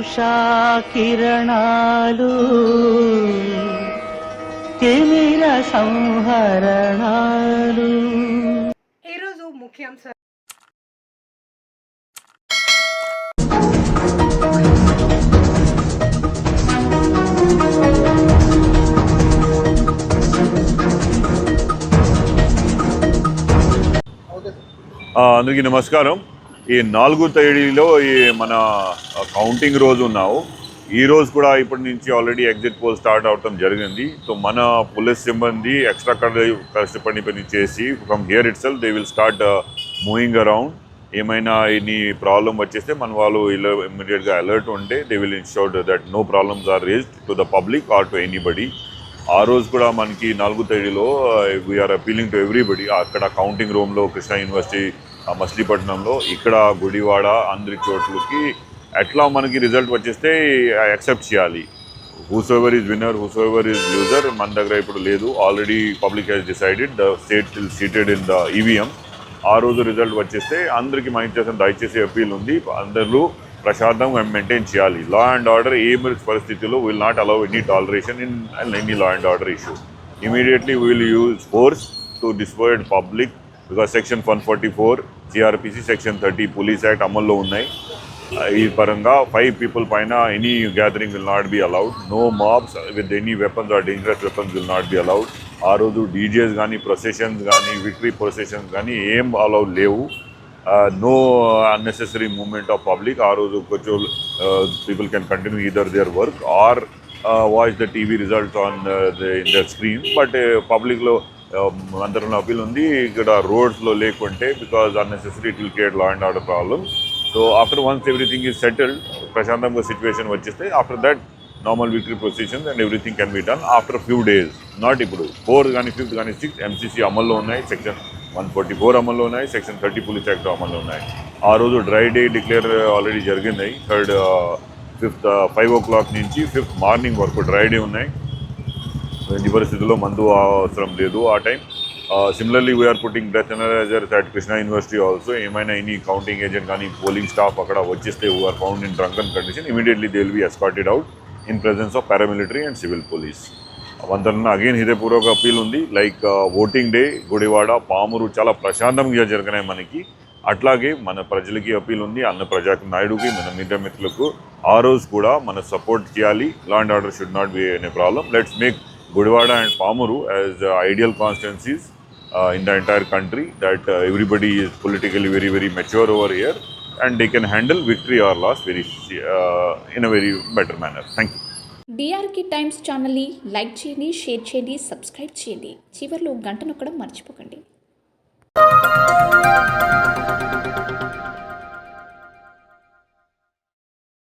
ఉషా కిరణాలు తిమిర సంహరణాలు ఈరోజు ముఖ్యాంశాలు ఆ, అందరికీ నమస్కారం. ఈ నాలుగు తేదీలో ఈ మన కౌంటింగ్ రోజు ఉన్నావు. ఈ రోజు కూడా ఇప్పటి నుంచి ఆల్రెడీ ఎగ్జిట్ పోల్ స్టార్ట్ అవటం జరిగింది. సో మన పోలీస్ సిబ్బంది ఎక్స్ట్రా కష్టపడి పని చేసి from here itself they will start moving around ఏమైనా ఎనీ ప్రాబ్లం వచ్చేస్తే మన వాళ్ళు ఇలా ఇమ్మీడియట్గా అలర్ట్ ఉంటే they will ensure that no problems are raised to the public or to anybody ఆ రోజు కూడా మనకి నాలుగు తేదీలో we are appealing to everybody అక్కడ కౌంటింగ్ రూమ్లో కృష్ణా యూనివర్సిటీ మచిలీపట్నంలో ఇక్కడ గుడివాడ అందరి చోట్లకి ఎట్లా మనకి రిజల్ట్ వచ్చేస్తే యాక్సెప్ట్ చేయాలి. Whose ever is winner whose ever is loser మన దగ్గర ఇప్పుడు లేదు. Already public has decided the state sealed in the EVM ఆ రోజు రిజల్ట్ వచ్చేస్తే అందరికీ మైండ్ చేసిన దయచేసి అప్పీల్ ఉంది. అందరూ ప్రశాంతంగా మెయింటైన్ చేయాలి. లా అండ్ ఆర్డర్ ఏ పరిస్థితుల్లో will not allow any toleration in any law and order issue immediately will use force to disperse public because section one forty four CrPC section thirty police act అమల్లో ఉన్నాయి. ఈ పరంగా five people పైన any gathering will not be allowed no mobs with any weapons or dangerous weapons will not be allowed ఆ రోజు DJs కానీ processions కానీ victory processions కానీ ఏం అలౌడ్ లేవు. No unnecessary movement of public ఆ రోజు కొంచెం people can continue either their work or watch the TV results on in the screen but పబ్లిక్లో అందరం అపీల్ ఉంది ఇక్కడ రోడ్స్లో లేకుంటే because unnecessary it will create law and order problem so after once everything is settled ప్రశాంతంగా situation వచ్చేస్తే after that normal weekly processions and everything can be done after few days not ఇప్పుడు four కానీ fifth కానీ sixth MCC అమల్లో ఉన్నాయి section one forty four అమల్లో ఉన్నాయి section thirty police act అమల్లో ఉన్నాయి. ఆ రోజు డ్రై డే డిక్లేర్ ఆల్రెడీ జరిగింది. Third fifth five o'clock నుంచి ఫిఫ్త్ మార్నింగ్ వరకు డ్రై డే ఉన్నాయి. ఎన్ని పరిస్థితుల్లో మందు అవసరం లేదు. ఆ time similarly we are putting breath analysers at Krishna university also ఏమైనా ఎనీ కౌంటింగ్ ఏజెంట్ కానీ పోలింగ్ స్టాఫ్ అక్కడ వచ్చేస్తే are found in drunken condition immediately they will be escorted out in presence of paramilitary and civil police వంతన again హృదయపూర్వక appeal ఉంది. Like voting day Gudivada Pamuru చాలా ప్రశాంతంగా జరిగినాయి మనకి. అట్లాగే మన ప్రజలకి అప్పీల్ ఉంది. అన్న ప్రజాకు నాయుడుకి మన మీడియా మిత్రులకు ఆ రోజు కూడా మన సపోర్ట్ చేయాలి. Law and order should not be any problem let's make Gudivada and Pamuru as ideal constituencies in the entire country that uh, everybody is politically very very mature over here and they can handle victory or loss very uh, in a very better manner thank you డిఆర్కి Times ఛానల్ని like చేయండి share చేయండి subscribe చేయండి చివరిలో గంట నొక్కడం మర్చిపోకండి